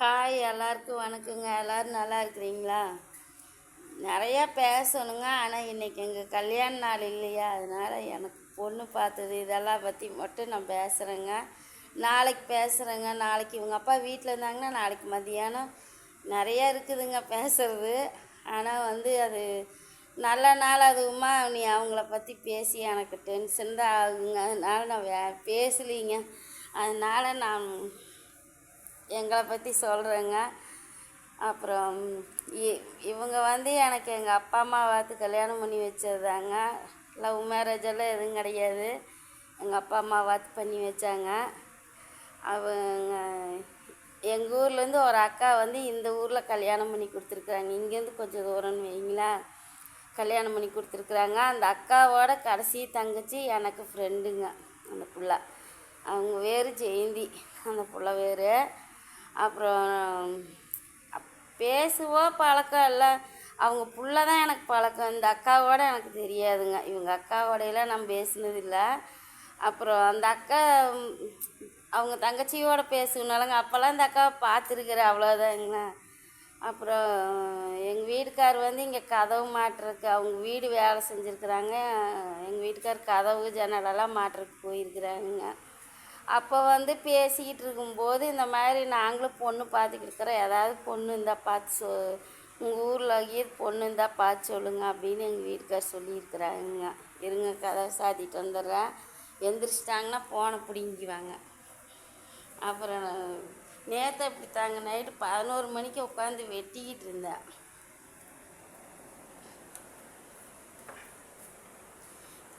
Hi எல்லாருக்கும் வணக்கங்க. எல்லோரும் நல்லா இருக்கிறீங்களா? நிறையா பேசணுங்க. ஆனால் இன்றைக்கி எங்கள் கல்யாண நாள் இல்லையா? அதனால் எனக்கு பொண்ணு பார்த்தது இதெல்லாம் பற்றி மட்டும் நான் பேசுகிறேங்க நாளைக்கு பேசுகிறேங்க நாளைக்கு இவங்க அப்பா வீட்டில் இருந்தாங்கன்னா நாளைக்கு மதியானம் நிறையா இருக்குதுங்க பேசுறது. ஆனால் வந்து அது நல்ல நாள் அதுவுமா நீ அவங்கள பற்றி பேசி எனக்கு டென்ஷன் தான் ஆகுங்க. அதனால் நான் வே பேசலிங்க. அதனால் நான் எங்களை பற்றி சொல்கிறேங்க அப்புறம் இ- இவங்க வந்து எனக்கு எங்கள் அப்பா அம்மா பார்த்து கல்யாணம் பண்ணி வச்சதுதாங்க. லவ் மேரேஜ் எல்லாம் எதுவும் கிடையாது. எங்கள் அப்பா அம்மா பார்த்து பண்ணி வச்சாங்க. அவங்க எங்கள் ஊர்லேருந்து ஒரு அக்கா வந்து இந்த ஊரில் கல்யாணம் பண்ணி கொடுத்துருக்குறாங்க. இங்கேருந்து கொஞ்சம் தூரம்னு வைங்களேன். கல்யாணம் பண்ணி கொடுத்துருக்குறாங்க. அந்த அக்காவோட கடைசி தங்கச்சி எனக்கு ஃப்ரெண்டுங்க அந்த புள்ள. அவங்க வேறு ஜெயந்தி. அந்த புள்ள வேறு அப்புறம் அப்- பேசுவோம் பழக்கம் இல்லை. அவங்க புள்ள தான் எனக்கு பழக்கம். இந்த அக்காவோட எனக்கு தெரியாதுங்க. இவங்க அக்காவோடையெல்லாம் நான் பேசினதில்லை அப்புறம் அந்த அக்கா அவங்க தங்கச்சியோட பேசுனாலங்க அப்போல்லாம் இந்த அக்காவை பார்த்துருக்குறேன். அவ்வளோதாங்க அப்புறம் எங்கள் வீட்டுக்கார் வந்து இங்கே கதவு மாட்டுறதுக்கு அவங்க வீடு வேலை செஞ்சுருக்குறாங்க. எங்கள் வீட்டுக்கார் கதவு ஜன்னலெல்லாம் மாட்டுறதுக்கு போயிருக்கிறாங்க அப்போ வந்து பேசிக்கிட்டு இருக்கும்போது இந்த மாதிரி நாங்களும் பொண்ணு பார்த்துக்கிட்டு இருக்கிறோம். ஏதாவது பொண்ணு இருந்தால் பார்த்து சொ உங்கள் ஊரில் கீது பொண்ணு இருந்தால் பார்த்து சொல்லுங்கள் அப்படின்னு எங்கள் வீட்டுக்கார் சொல்லியிருக்கிறாங்க. இருங்க கதை சாத்திட்டு வந்துடுறேன். எந்திரிச்சிட்டாங்கன்னா போனை பிடிங்கிக்குவாங்க. அப்புறம் நேற்று அப்படி தாங்க நைட்டு பதினோரு மணிக்கு உட்காந்து வெட்டிக்கிட்டு இருந்தேன்.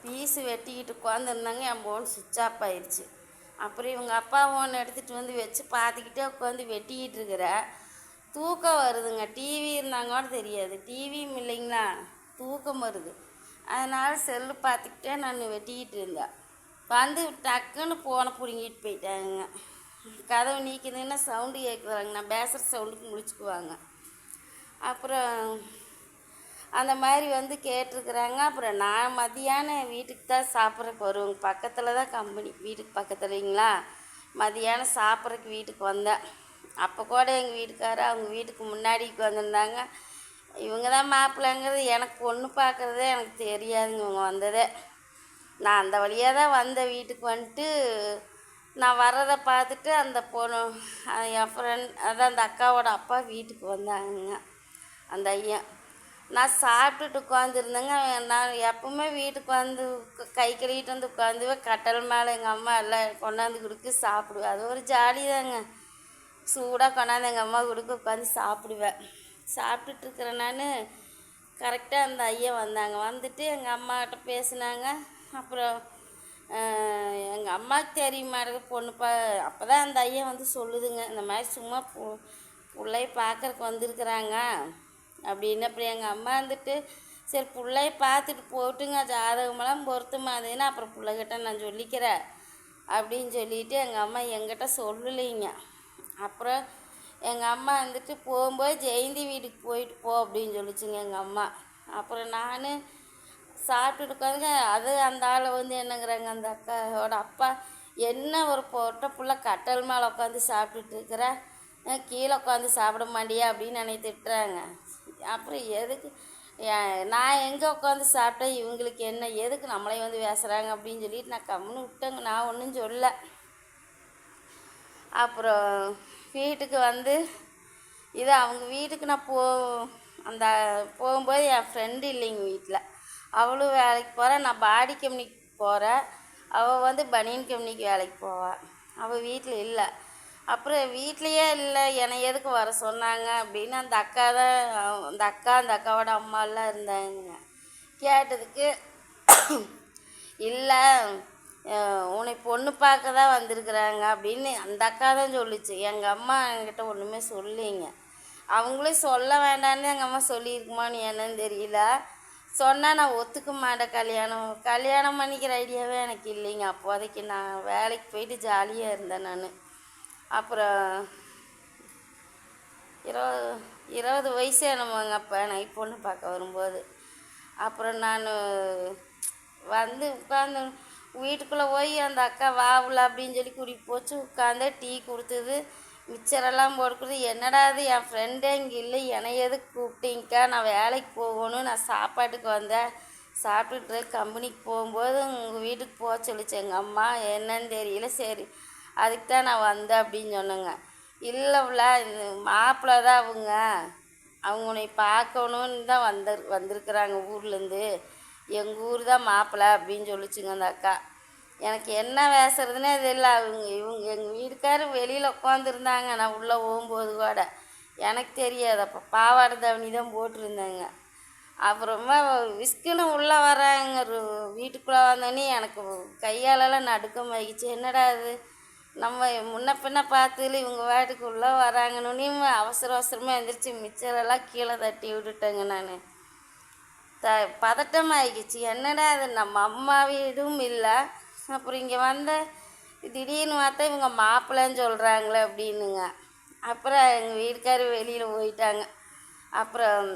பீஸு வெட்டிக்கிட்டு உட்காந்துருந்தாங்க என் ஃபோன் சுவிட்ச் ஆஃப் ஆயிடுச்சு அப்புறம் இவங்க அப்பா ஃபோன் எடுத்துகிட்டு வந்து வச்சு பார்த்துக்கிட்டே உட்காந்து வெட்டிக்கிட்டு இருக்கிற. தூக்கம் வருதுங்க. டிவி இருந்தாங்க கூட தெரியாது. டிவியும் இல்லைங்களா? தூக்கம் வருது. அதனால் செல்லு பார்த்துக்கிட்டே நான் வெட்டிக்கிட்டு இருந்தேன் வந்து டக்குன்னு ஃபோனை பிடுங்கிட்டு போயிட்டாங்க. கதவு நீக்குதுன்னா சவுண்டு கேட்குறாங்க நான் பேசுகிற சவுண்டுக்கு முடிச்சுக்குவாங்க அப்புறம் அந்த மாதிரி வந்து கேட்டிருக்குறாங்க. அப்புறம் நான் மதியானம் வீட்டுக்கு தான் சாப்பிட்றக்கு வருவேங்க பக்கத்தில் தான் கம்பெனி வீட்டுக்கு பக்கத்துலங்களா மதியானம் சாப்பிட்றக்கு வீட்டுக்கு வந்தேன். அப்போ கூட எங்கள் வீட்டுக்காரர் அவங்க வீட்டுக்கு முன்னாடி வந்திருந்தாங்க. இவங்க தான் மாப்பிள்ளைங்கிறது எனக்கு பொண்ணு பார்க்குறதே எனக்கு தெரியாதுங்க. இவங்க வந்ததே. நான் அந்த வழியாக தான் வந்தேன் வீட்டுக்கு வந்துட்டு நான் வர்றதை பார்த்துட்டு அந்த பொண்ணு என் ஃப்ரெண்ட் அதான் அந்த அக்காவோட அப்பா வீட்டுக்கு வந்தாங்க அந்த ஐயன். நான் சாப்பிட்டுட்டு உட்காந்துருந்தேங்க நான் எப்பவுமே வீட்டுக்கு வந்து கை கழுவிட்டு வந்து உட்காந்துவேன் கட்டல் மேலே எங்கள் அம்மா எல்லாம் கொண்டாந்து கொடுத்து சாப்பிடுவேன் அது ஒரு ஜாலி தாங்க. சூடாக கொண்டாந்து எங்கள் அம்மா கொடுக்க உட்காந்து சாப்பிடுவேன் சாப்பிட்டுட்டு இருக்கிறேன் நான் கரெக்டாக அந்த ஐயா வந்தாங்க. வந்துட்டு எங்கள் அம்மாக்கிட்ட பேசினாங்க. அப்புறம் எங்கள் அம்மாவுக்கு தெரியுமா இருக்கு பொண்ணு பா அப்போ தான் அந்த ஐயா வந்து சொல்லுதுங்க. இந்த மாதிரி சும்மா பு பிள்ளைய பார்க்கறக்கு வந்திருக்கிறாங்க. அப்படின்னு அப்புறம் எங்கள் அம்மா வந்துட்டு சரி பிள்ளைய பார்த்துட்டு போட்டுங்க ஜாதகமெல்லாம் பொருத்தமாதுன்னு அப்புறம் பிள்ளைகிட்ட நான் சொல்லிக்கிறேன் அப்படின்னு சொல்லிட்டு எங்கள் அம்மா எங்கிட்ட சொல்லலைங்க. அப்புறம் எங்கள் அம்மா வந்துட்டு போகும்போது ஜெயந்தி வீட்டுக்கு போயிட்டு போ அப்படின்னு சொல்லிச்சுங்க எங்கள் அம்மா. அப்புறம் நான் சாப்பிட்டுட்டு உட்காந்து அது அந்த ஆளை வந்து என்னங்கிறாங்க அந்த அக்காவோட அப்பா என்ன ஒரு பொட்ட புள்ள கட்டல் மேலே உட்காந்து சாப்பிட்டுட்டு இருக்கிற கீழே உட்காந்து சாப்பிட மாட்டியா? அப்படின்னு என்னை திட்டுறாங்க. அப்புறம் எதுக்கு? நான் எங்கே உட்காந்து சாப்பிட்டேன்? இவங்களுக்கு என்ன? எதுக்கு நம்மளே வந்து பேசுகிறாங்க அப்படின்னு சொல்லிட்டு நான் கம்முன்னு விட்டேங்க. நான் ஒன்றும் சொல்லலை அப்புறம் வீட்டுக்கு வந்து இது அவங்க வீட்டுக்கு நான் போ அந்த போகும்போது என் ஃப்ரெண்டு இல்லைங்க வீட்டில் அவளும் வேலைக்கு போகிறேன் நான் பாடி கம்பெனிக்கு போகிறேன் அவள் வந்து பனியன் கம்பெனிக்கு வேலைக்கு போவாள் அவள் வீட்டில் இல்லை. அப்புறம் வீட்லேயே இல்லை என்னை எதுக்கு வர சொன்னாங்க அப்படின்னு அந்த அக்கா தான் அந்த அக்கா அந்த அக்காவோட அம்மாலாம் இருந்தாங்க. கேட்டதுக்கு இல்லை உன்னை பொண்ணு பார்க்க தான் வந்திருக்கிறாங்க அப்படின்னு அந்த அக்கா தான் சொல்லுச்சு. எங்கள் அம்மா என்கிட்ட ஒன்றுமே சொல்லிங்க அவங்களே சொல்ல வேண்டாம்னு எங்கள் அம்மா சொல்லியிருக்குமான்னு என்னன்னு தெரியல. சொன்னால் நான் ஒத்துக்க மாட்டேன் கல்யாணம். கல்யாணம் பண்ணிக்கிற ஐடியாவே எனக்கு இல்லைங்க. அப்போதைக்கு நான் வேலைக்கு போயிட்டு ஜாலியாக இருந்தேன் நான். அப்புறம் இருபது இருபது வயசு என்னமோங்க அப்போ நான் பொண்ணு பார்க்க வரும்போது. அப்புறம் நான் வந்து உட்காந்து வீட்டுக்குள்ளே போய் அந்த அக்கா வாவுல அப்படின்னு சொல்லி கூட்டிகிட்டு போச்சு. உட்காந்து டீ கொடுத்தது மிச்சரெல்லாம் போட்டுக்குது என்னடா இது என் ஃப்ரெண்டே இங்கே இல்லை என்னை எதுக்கு கூப்பிட்டீங்கக்கா? நான் வேலைக்கு போகணும் நான் சாப்பாட்டுக்கு வந்தேன். சாப்பிட்டுட்டு கம்பெனிக்கு போகும்போது உங்கள் வீட்டுக்கு போக சொல்லிச்சு. எங்கள் அம்மா என்னன்னு தெரியல. சரி அதுக்கு தான் நான் வந்தேன் அப்படின்னு சொன்னேங்க. இல்லைவ்ல இது மாப்பிள்ள தான் அவங்க. அவங்க உன்னை பார்க்கணுன்னு தான் வந்து வந்திருக்குறாங்க ஊர்லேருந்து. எங்கள் ஊர் தான் மாப்பிள்ளை அப்படின்னு சொல்லிச்சுங்க அந்த அக்கா. எனக்கு என்ன பேசுறதுனே தெரியல. அவங்க இவங்க எங்கள் வீட்டுக்காரர் வெளியில் உட்காந்துருந்தாங்க நான் உள்ளே போகும்போது கூட எனக்கு தெரியாது. அப்போ பாவாடை தவணி தான் போட்டிருந்தாங்க. அப்புறமா விஸ்குன்னு உள்ளே வராங்க வீட்டுக்குள்ளே வந்தோடனே எனக்கு கையாலெல்லாம் நடுக்கம் ஆகிடுச்சு என்னடா இது? நம்ம முன்ன பின்ன பார்த்துல இவங்க வாட்டுக்குள்ளே வராங்கன்னு அவசர அவசரமாக எழுந்திரிச்சு மிச்சரெல்லாம் கீழே தட்டி விட்டுட்டேங்க நான். த பதட்டமாகிடுச்சு என்னடா அது நம்ம அம்மா வீடும் இல்லை. அப்புறம் இங்கே வந்த திடீர்னு பார்த்தா இவங்க மாப்பிள்ளைன்னு சொல்கிறாங்களே அப்படின்னுங்க. அப்புறம் எங்கள் வீட்டுக்காரர் வெளியில் போயிட்டாங்க. அப்புறம்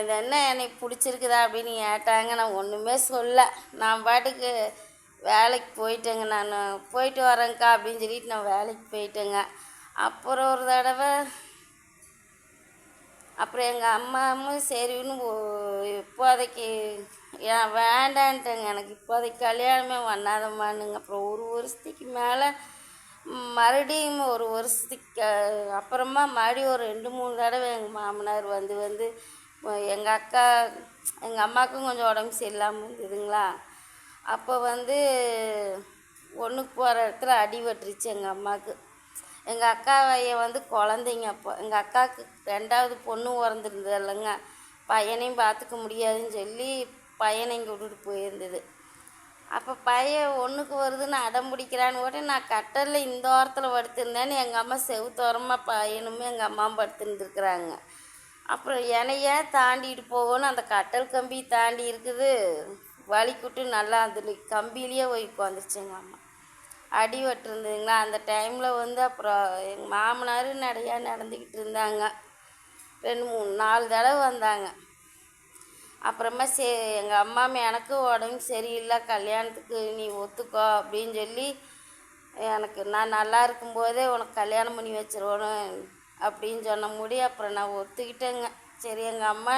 இது என்ன எனக்கு பிடிச்சிருக்குதா அப்படின்னு கேட்டாங்க. நான் ஒன்றுமே சொல்ல. நான் பாட்டுக்கு வேலைக்கு போயிட்டேங்க நான். போயிட்டு வரேங்க்கா அப்படின்னு சொல்லிட்டு நான் வேலைக்கு போயிட்டேங்க. அப்புறம் ஒரு தடவை அப்புறம் எங்கள் அம்மாவும் சரின்னு இப்போதைக்கு ஏன் வேண்டான்ட்டேங்க. எனக்கு இப்போதைக்கு கல்யாணமே பண்ணாதம்மானுங்க அப்புறம் ஒரு வருஷத்துக்கு மேலே மறுபடியும் ஒரு வருஷத்துக்கு அப்புறமா மறுபடியும் ஒரு ரெண்டு மூணு தடவை எங்கள் மாமனார் வந்து வந்து எங்கள் அக்கா எங்கள் அம்மாவுக்கும் கொஞ்சம் உடம்பு சரியில்லாமல் இருந்ததுங்களா? அப்போ வந்து ஒன்றுக்கு போகிற இடத்துல அடிபட்டுருச்சு எங்கள் அம்மாவுக்கு. எங்கள் அக்கா பையன் வந்து குழந்தைங்க அப்போ. எங்கள் அக்காவுக்கு ரெண்டாவது பொண்ணு பிறந்திருந்தது இல்லைங்க. பையனையும் பார்த்துக்க முடியாதுன்னு சொல்லி பையனை இங்கே விட்டுட்டு போயிருந்தது. அப்போ பையன் ஒன்றுக்கு வருதுன்னு அடம் பிடிக்கிறான்னு கூட நான் கட்டலில் இந்த ஓரத்தில் படுத்திருந்தேன்னு எங்கள் அம்மா செவுத்தோரமாக பையனுமே எங்கள் அம்மாவும் படுத்துருந்துருக்குறாங்க. அப்புறம் என்னையே தாண்டிட்டு போகணும் அந்த கட்டல் கம்பி தாண்டி இருக்குது. வலிக்குட்டு நல்லா அதில் கம்பிலேயே போய் உட்காந்துருச்சு எங்கள் அம்மா. அடி இருந்ததுங்களா அந்த டைமில் வந்து அப்புறம் எங்கள் மாமனார் நிறையா நடந்துக்கிட்டு இருந்தாங்க. ரெண்டு மூணு நாலு தடவை வந்தாங்க. அப்புறமா சே எங்கள் அம்மா எனக்கு உடம்பு சரியில்லை கல்யாணத்துக்கு நீ ஒத்துக்கோ அப்படின்னு சொல்லி எனக்கு நான் நல்லா இருக்கும்போதே உனக்கு கல்யாணம் பண்ணி வச்சிருவோம் அப்படின்னு சொன்ன முடி அப்புறம் நான் ஒத்துக்கிட்டேங்க. சரி எங்கள் அம்மா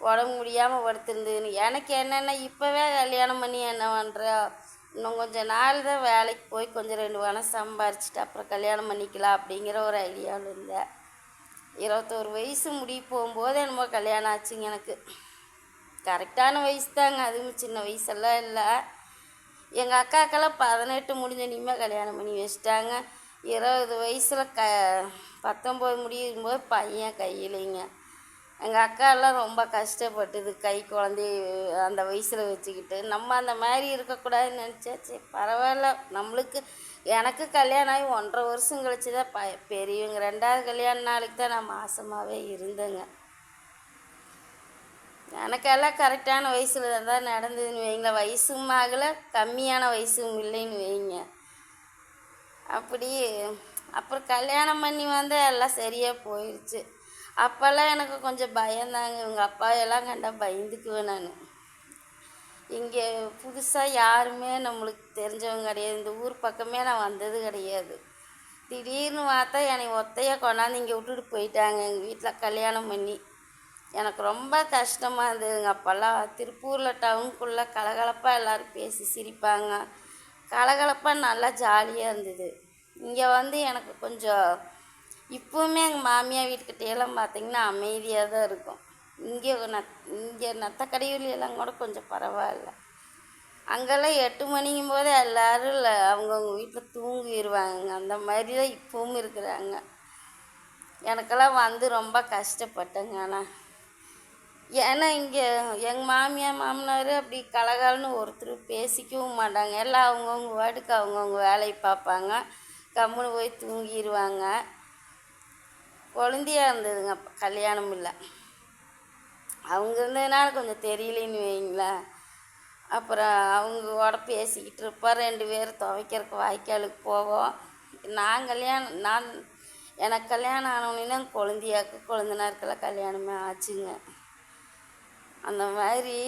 உடம்பு முடியாமல் படுத்திருந்ததுன்னு. எனக்கு என்னென்ன இப்போவே கல்யாணம் பண்ணி என்ன பண்ணுற இன்னும் கொஞ்சம் நாள் தான் வேலைக்கு போய் கொஞ்சம் ரெண்டு பணம் சம்பாரிச்சிட்டு அப்புறம் கல்யாணம் பண்ணிக்கலாம் அப்படிங்கிற ஒரு ஐடியாவில் இருந்தேன். இருபத்தோரு வயசு முடி போகும்போது என்னமோ கல்யாணம் ஆச்சுங்க எனக்கு. கரெக்டான வயசு தாங்க. அதுவும் சின்ன வயசெல்லாம் இல்லை. எங்கள் அக்காக்கெல்லாம் பதினெட்டு முடிஞ்ச இனிமேல் கல்யாணம் பண்ணி வச்சிட்டாங்க. இருபது வயசில் க பத்தொம்போது முடியும் போது பையன் கையிலைங்க. எங்கள் அக்காலாம் ரொம்ப கஷ்டப்பட்டுது கை குழந்தைய அந்த வயசில் வச்சுக்கிட்டு. நம்ம அந்த மாதிரி இருக்கக்கூடாதுன்னு நினச்சா சரி பரவாயில்ல. நம்மளுக்கு எனக்கு கல்யாணம் ஆகி ஒன்றரை வருஷம் கழிச்சு தான் ப பெரியவங்க ரெண்டாவது கல்யாண நாளைக்கு தான் நான் மாசமாகவே இருந்தேங்க. எனக்கெல்லாம் கரெக்டான வயசில் தான் நடந்ததுன்னு வைங்களேன் வயசும் ஆகலை கம்மியான வயசும் இல்லைன்னு வைங்க. அப்படி அப்புறம் கல்யாணம் பண்ணி வந்து எல்லாம் சரியாக போயிடுச்சு அப்போல்லாம் எனக்கு கொஞ்சம் பயந்தாங்க. இவங்க அப்பா எல்லாம் கண்டா பயந்துக்குவேன் நான். இங்கே புதுசாக யாருமே நம்மளுக்கு தெரிஞ்சவங்க கிடையாது. இந்த ஊர் பக்கமே நான் வந்தது கிடையாது. திடீர்னு பார்த்தா என்னை ஒத்தையாக கொண்டாந்து இங்கே விட்டுட்டு போயிட்டாங்க. எங்கள் வீட்டில் கல்யாணம் பண்ணி. எனக்கு ரொம்ப கஷ்டமாக இருந்ததுங்க அப்போல்லாம் திருப்பூரில் டவுனுக்குள்ளே கலகலப்பாக எல்லோரும் பேசி சிரிப்பாங்க. கலகலப்பாக நல்லா ஜாலியாக இருந்தது. இங்கே வந்து எனக்கு கொஞ்சம் இப்போவுமே எங்கள் மாமியார் வீட்டுக்கிட்ட எல்லாம் பார்த்தீங்கன்னா அமைதியாக தான் இருக்கும். இங்கே நத் இங்கே நத்தக்கடையிலெல்லாம் கூட கொஞ்சம் பரவாயில்ல. அங்கெல்லாம் எட்டு மணிக்கும் போதே எல்லோரும் இல்லை அவங்கவுங்க வீட்டில் தூங்கிடுவாங்க அந்த மாதிரி தான் இப்போவும் இருக்கிறாங்க. எனக்கெல்லாம் வந்து ரொம்ப கஷ்டப்பட்டேங்க ஆனால் ஏன்னா இங்கே எங்கள் மாமியார் மாமனார் அப்படி கலகலன்னு ஒருத்தர் பேசிக்கவும் மாட்டாங்க. எல்லாம் அவங்கவுங்க வாட்டுக்கு அவங்கவுங்க வேலையை பார்ப்பாங்க கம்முன்னு போய் தூங்கிடுவாங்க குழந்தையாக இருந்ததுங்க கல்யாணம் இல்லை. அவங்க இருந்ததுனால கொஞ்சம் தெரியலன்னு வைங்களேன். அப்புறம் அவங்க கூட பேசிக்கிட்டு இருப்போம் ரெண்டு பேரும் துவைக்கிறதுக்கு வாய்க்காலுக்கு போவோம். நான் கல்யாணம் நான் எனக்கு கல்யாணம் ஆனவொடனே குழந்தையாக்கு குழந்தனாருக்கெல்லாம் கல்யாணமே ஆச்சுங்க. அந்த மாதிரி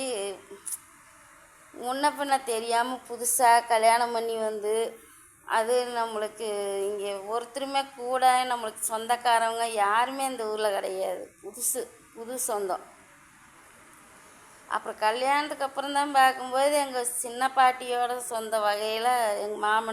முன்ன பின்ன தெரியாமல் புதுசாக கல்யாணம் பண்ணி வந்து அது நம்மளுக்கு இங்கே ஒருத்தருமே கூட நம்மளுக்கு சொந்தக்காரவங்க யாருமே இந்த ஊரில் கிடையாது. புதுசு புது சொந்தம். அப்புறம் கல்யாணத்துக்கு அப்புறம் தான் பார்க்கும்போது எங்கள் சின்ன பாட்டியோட சொந்த வகையில் எங்கள் மாமன்